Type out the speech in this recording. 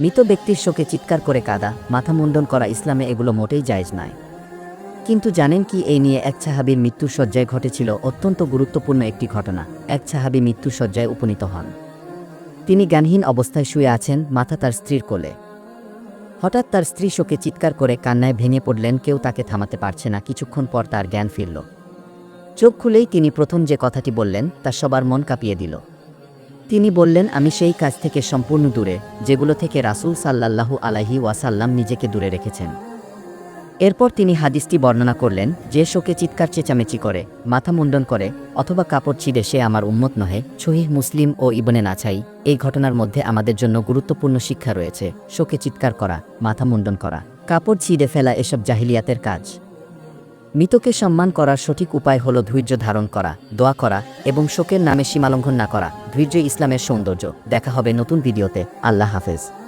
মৃত ব্যক্তির শোকে চিৎকার করে কাদা, মাথা মুন্ডন করা ইসলামে এগুলো মোটেই জায়জ নয়। কিন্তু জানেন কি এই নিয়ে এক সাহাবির মৃত্যুর শয্যায় ঘটেছিল অত্যন্ত গুরুত্বপূর্ণ একটি ঘটনা। এক সাহাবি মৃত্যুর শয্যায় উপনীত হন। তিনি জ্ঞানহীন অবস্থায় শুয়ে আছেন, মাথা তার স্ত্রীর কোলে। হঠাৎ তার স্ত্রী শোকে চিৎকার করে কান্নায় ভেঙে পড়লেন, কেউ তাকে থামাতে পারছে না, কিছুক্ষণ পর তার জ্ঞান ফিরল। চোখ খুলেই তিনি প্রথম যে কথাটি বললেন, তা সবার মন কাঁপিয়ে দিল। তিনি বললেন, আমি সেই কাজ থেকে সম্পূর্ণ দূরে, যেগুলো থেকে রাসূল সাল্লাল্লাহু আলাইহি ওয়াসাল্লাম নিজেকে দূরে রেখেছেন। এরপর তিনি হাদিসটি বর্ণনা করলেন, যে শোকে চিৎকার চেঁচামেচি করে, মাথা মুন্ডন করে, অথবা কাপড় ছিঁড়ে সে আমার উন্মত নহে শহীহ মুসলিম ও ইবনে নাছাই, এই ঘটনার মধ্যে আমাদের জন্য গুরুত্বপূর্ণ শিক্ষা রয়েছে। শোকে চিৎকার করা, মাথা মুন্ডন করা, কাপড় ছিঁড়ে ফেলা এসব জাহিলিয়াতের কাজ। মৃতকে সম্মান করার সঠিক উপায় হল ধৈর্য ধারণ করা, দোয়া করা এবং শোকের নামে সীমালঙ্ঘন না করা। ধৈর্য ইসলামের সৌন্দর্য। দেখা হবে নতুন ভিডিওতে। আল্লাহ হাফেজ।